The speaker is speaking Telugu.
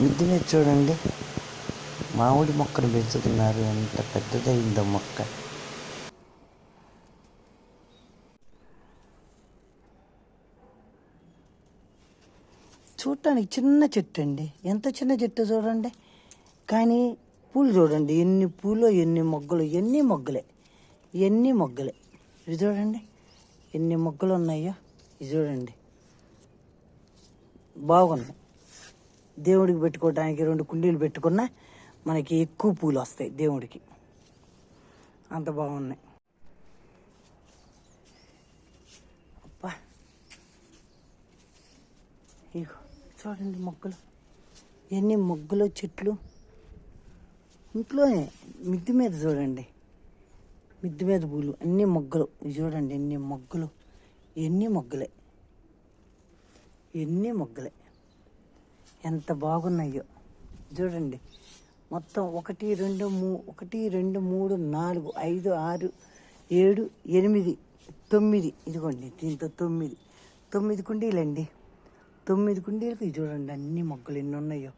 మిద్ది మీద చూడండి. మామిడి మొక్కను పెంచుతున్నారు. ఎంత పెద్దదైందో మొక్క. చూడటానికి చిన్న చెట్టు అండి ఎంత చిన్న చెట్టు చూడండి. కానీ పూలు చూడండి. ఎన్ని పూలు ఎన్ని మొగ్గలు ఎన్ని మొగ్గలే. ఎన్ని మొగ్గలే. ఇది చూడండి. ఎన్ని మొగ్గలు ఉన్నాయో. ఇది చూడండి. బాగున్నాయి దేవుడికి పెట్టుకోవడానికి రెండు కుండీలు పెట్టుకున్నా మనకి ఎక్కువ పూలు వస్తాయి దేవుడికి. అంత బాగున్నాయి. అబ్బా. ఇగో చూడండి మొక్కలు. ఎన్ని మొగ్గలు చెట్లు. ఇంట్లోనే మిద్ది మీద చూడండి. మిద్ది మీద పూలు అన్ని మొగ్గలు. చూడండి ఎన్ని మొగ్గలు. ఎన్ని మొగ్గలే. ఎన్ని మొగ్గలే. ఎంత బాగున్నాయో. చూడండి. మొత్తం ఒకటి రెండు మూ ఒకటి రెండు మూడు నాలుగు ఐదు ఆరు ఏడు ఎనిమిది తొమ్మిది. ఇదిగోండి దీంతో తొమ్మిది. తొమ్మిది కుండీలండి. తొమ్మిది కుండీలకు చూడండి అన్ని మొగ్గలు ఎన్ని ఉన్నాయో.